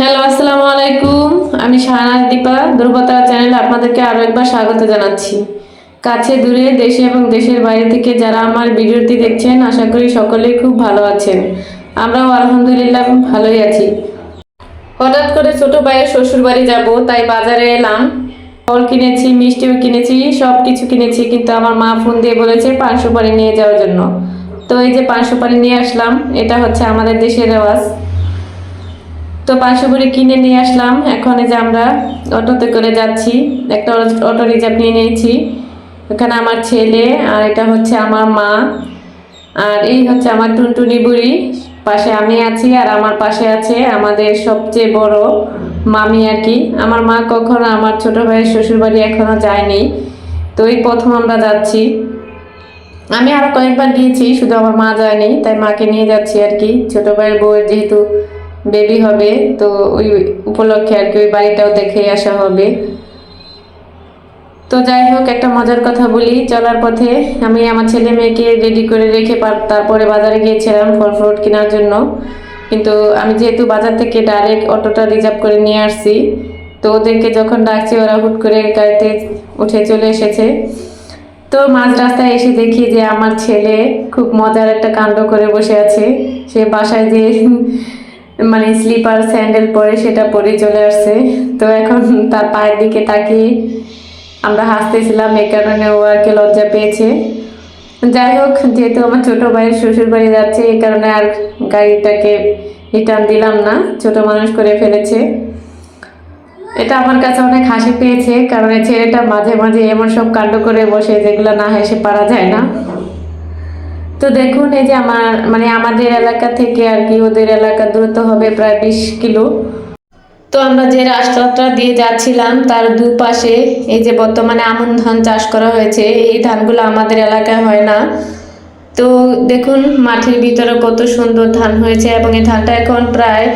Hello আসসালামু আলাইকুম। আমি শাহানাজ দীপা ধ্রুবতারা চ্যানেলে আপনাদেরকে আরও একবার স্বাগত জানাচ্ছি। কাছে দূরে দেশে এবং দেশের বাইরে থেকে যারা আমার ভিডিওটি দেখছেন, আশা করি সকলেই খুব ভালো আছেন। আমরাও আলহামদুলিল্লাহ ভালোই আছি। হঠাৎ করে ছোট ভাইয়ের শ্বশুর বাড়ি যাব, তাই বাজারে এলাম। ফল কিনেছি, মিষ্টিও কিনেছি সব কিছু কিনেছি, কিন্তু আমার মা ফোন দিয়ে বলেছে পান সুপারি নিয়ে যাওয়ার জন্য। তো এই যে পান সুপারি নিয়ে আসলাম, এটা হচ্ছে আমাদের দেশের রেওয়াজ। তো পাঁচশো করে কিনে নিয়ে আসলাম। এখন যে আমরা অটোতে করে যাচ্ছি, একটা অটো রিজার্ভ নিয়ে নিয়েছি। এখানে আমার ছেলে আর এটা হচ্ছে আমার মা। আর এই হচ্ছে আমার টুনটুনি বুড়ি। পাশে আমি আছি আর আমার পাশে আছে আমাদের সবচেয়ে বড় মামি আর কি। আমার মা কখনো আমার ছোট ভাইয়ের শ্বশুর বাড়ি এখনও যায়নি। তো এই প্রথম আমরা যাচ্ছি। আমি আরও কয়েকবার গিয়েছি, শুধু আমার মা যায়নি, তাই মাকে নিয়ে যাচ্ছি আর কি। ছোট ভাইয়ের বউয়ের যেহেতু বেবি হবে, তো ওই উপলক্ষে আর কি ওই বাড়িটাও দেখে আসা হবে। তো যাই হোক, একটা মজার কথা বলি, চলার পথে আমি আমার ছেলে মেয়েকে রেডি করে রেখে তারপরে বাজারে গিয়েছিলাম ফল ফ্রুট কেনার জন্য। কিন্তু আমি যেহেতু বাজার থেকে ডাইরেক্ট অটোটা রিজার্ভ করে নিয়ে আসছি, তো ওদেরকে যখন ডাকছি, ওরা হুট করে গাড়িতে উঠে চলে এসেছে। তো মাঝ রাস্তায় এসে দেখি যে আমার ছেলে খুব মজার একটা কাণ্ড করে বসে আছে। সে বাসায় যে মানে স্লিপার স্যান্ডেল পরে সেটা পরে চলে আসছে। তো এখন তার পায়ের দিকে তাকিয়ে আমরা হাসতেছিলাম এই কারণে ও আর কি লজ্জা পেয়েছে। যাই হোক, যেহেতু আমার ছোট ভাইয়ের শ্বশুর বাড়ি যাচ্ছে এই কারণে আর গাড়িটাকে রিটার্ন দিলাম না, ছোট মানুষ করে ফেলেছে। এটা আমার কাছে অনেক হাসি পেয়েছে, কারণ ছেলেটা মাঝে মাঝে এমন সব কাণ্ড করে বসে যেগুলো না হেসে পারা যায় না। তো দেখুন, এই যে আমার মানে আমাদের এলাকা থেকে আর কি, ওদের এলাকা দূরত্ব হবে প্রায় বিশ কিলো। তো আমরা যে রাস্তাটা দিয়ে যাচ্ছিলাম, তার দুপাশে এই যে বর্তমানে আমন ধান চাষ করা হয়েছে, এই ধানগুলো আমাদের এলাকায় হয় না। তো দেখুন, মাঠের ভিতরে কত সুন্দর ধান হয়েছে এবং এই ধানটা এখন প্রায়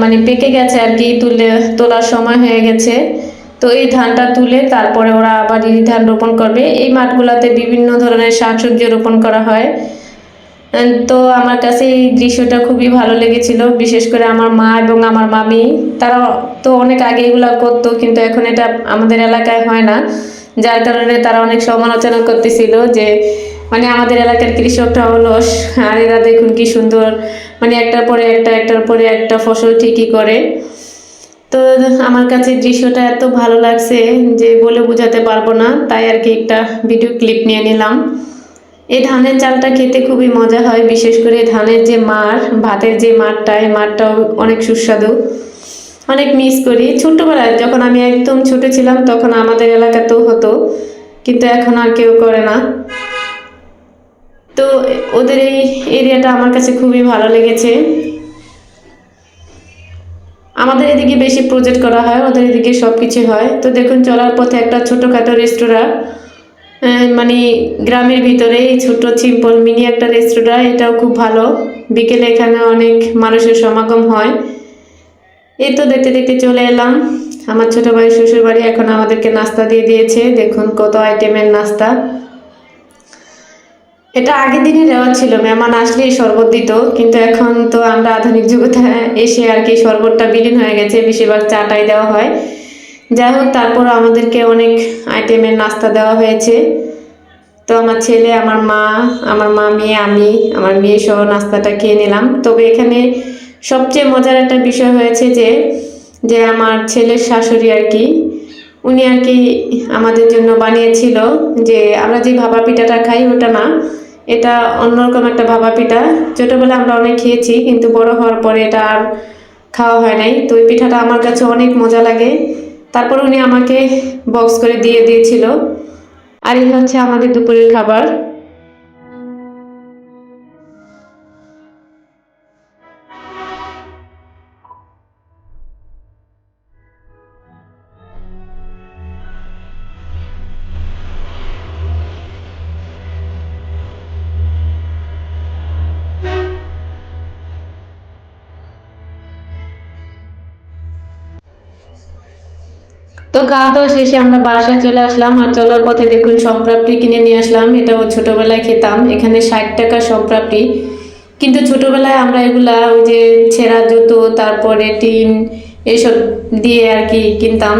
মানে পেকে গেছে আর কি, তুলে, তোলার সময় হয়ে গেছে। তো এই ধানটা তুলে তারপরে ওরা আবার এই ধান রোপণ করবে। এই মাঠগুলোতে বিভিন্ন ধরনের শাকসবজি রোপণ করা হয়। তো আমার কাছে এই দৃশ্যটা খুবই ভালো লেগেছিল, বিশেষ করে আমার মা এবং আমার মামি। তারা তো অনেক আগে এগুলো করতো, কিন্তু এখন এটা আমাদের এলাকায় হয় না। যার কারণে তারা অনেক সমালোচনা করতেছিল যে মানে আমাদের এলাকার কৃষকটা অলস, আর এরা দেখুন কি সুন্দর মানে একটার পরে একটা, একটার পরে একটা ফসল ঠিকই করে। তো আমার কাছে দৃশ্যটা এত ভালো লাগছে যে বলে বোঝাতে পারব না, তাই আর কি একটা ভিডিও ক্লিপ নিয়ে নিলাম। এই ধানের চালটা খেতে খুবই মজা হয়, বিশেষ করে ধানের যে মার, ভাতের যে মারটা, এই মারটাও অনেক সুস্বাদু। অনেক মিস করি। ছোট্টবেলায় যখন আমি একদম ছোট ছিলাম, তখন আমাদের এলাকাতেও হতো, কিন্তু এখন আর কেউ করে না। তো ওদের এই এরিয়াটা আমার কাছে খুবই ভালো লেগেছে। আমাদের এদিকে বেশি প্রজেক্ট করা হয়, ওদের এদিকে সব কিছু হয়। তো দেখুন, চলার পথে একটা ছোটোখাটো রেস্তোরাঁ মানে গ্রামের ভিতরে এই ছোট সিম্পল মিনি একটা রেস্তোরাঁ এটাও খুব ভালো। বিকেলে এখানে অনেক মানুষের সমাগম হয়। এই তো দেখতে দেখতে চলে এলাম। আমার ছোট ভাই শ্বশুর বাড়ি এখন আমাদেরকে নাস্তা দিয়ে দিয়েছে। দেখুন, কত আইটেমের নাস্তা। এটা আগের দিনের রেওয়াজ ছিল, মেহমান আসলেই শরবত দিত, কিন্তু এখন তো আমরা আধুনিক যুগতে এসে আর কি শরবতটা বিলীন হয়ে গেছে, বেশিরভাগ চাটাই দেওয়া হয়। যাই হোক, তারপর আমাদেরকে অনেক আইটেমের নাস্তা দেওয়া হয়েছে। তো আমার ছেলে, আমার মা আমার মা, মেয়ে, আমি, আমার মেয়ে সহ নাস্তাটা খেয়ে নিলাম। তবে এখানে সবচেয়ে মজার একটা বিষয় হয়েছে যে যে আমার ছেলের শাশুড়ি আর কি উনি আর কি আমাদের জন্য বানিয়েছিল যে আমরা যে ভাপা পিঠাটা খাই ওটা না, এটা অন্যরকম একটা ভাপা পিঠা। ছোটোবেলা আমরা অনেক খেয়েছি, কিন্তু বড় হওয়ার পরে এটা আর খাওয়া হয় নাই। তো ওই পিঠাটা আমার কাছে অনেক মজা লাগে। তারপর উনি আমাকে বক্স করে দিয়ে দিয়েছিল। আর এই হচ্ছে আমাদের দুপুরের খাবার। তো খাওয়া দাওয়া শেষে আমরা বাসায় চলে আসলাম, আর চলার পথে দেখুন সম্প্রাপ্তি কিনে নিয়ে আসলাম। এটাও ছোটবেলায় খেতাম, এখানে ষাট টাকা সম্প্রাপ্তি। কিন্তু ছোটবেলায় আমরা এগুলা ওই যে ছেঁড়া জুতো, তারপরে টিন এইসব দিয়ে আর কি কিনতাম।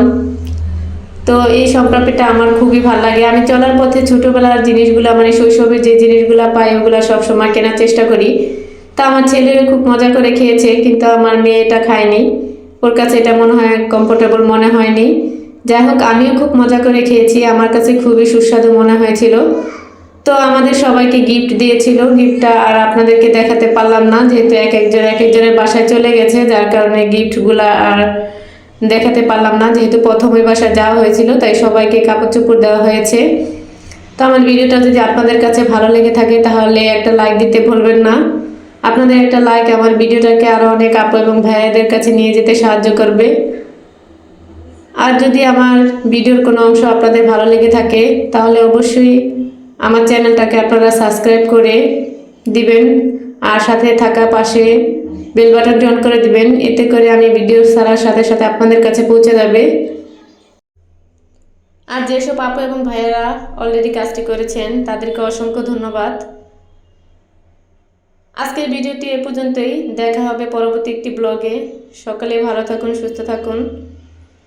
তো এই সম্প্রপিটা আমার খুবই ভালো লাগে। আমি চলার পথে ছোটবেলার জিনিসগুলো মানে শৈশবের যে জিনিসগুলো পাই, ওগুলো সবসময় কেনার চেষ্টা করি। তা আমার ছেলে খুব মজা করে খেয়েছে, কিন্তু আমার মেয়েটা খায়নি। ওর কাছে এটা মনে হয় কমফোর্টেবল মনে হয়নি। যাই হোক, আমিও খুব মজা করে খেয়েছি। আমার কাছে খুবই সুস্বাদু মনে হয়েছিল। তো আমাদের সবাইকে গিফট দিয়েছিল। গিফটটা আর আপনাদেরকে দেখাতে পারলাম না, যেহেতু এক একজন এক একজনের বাসায় চলে গেছে, যার কারণে গিফটগুলো আর দেখাতে পারলাম না, যেহেতু প্রথম বাসায় যাওয়া হয়েছিল, তাই সবাইকে কাপড় চোপড় দেওয়া হয়েছে। তো আমার ভিডিওটা যদি আপনাদের কাছে ভালো লেগে থাকে, তাহলে একটা লাইক দিতে ভুলবেন না। আপনাদের একটা লাইক আমার ভিডিওটাকে আরও অনেক আপু এবং ভাইয়াদের কাছে নিয়ে যেতে সাহায্য করবে। আর যদি আমার ভিডিওর কোনো অংশ আপনাদের ভালো লেগে থাকে, তাহলে অবশ্যই আমার চ্যানেলটাকে আপনারা সাবস্ক্রাইব করে দিবেন, আর সাথে থাকা পাশে বেল বাটনটি অন করে দিবেন, এতে করে আমি ভিডিও ছাড়ার সাথে সাথে আপনাদের কাছে পৌঁছে যাবে। আর যেসব আপু এবং ভাইয়েরা অলরেডি কাজটি করেছেন, তাদেরকে অসংখ্য ধন্যবাদ। আজকের ভিডিওটি এ পর্যন্তই। দেখা হবে পরবর্তী একটি ব্লগে সকালে ভালো থাকুন, সুস্থ থাকুন।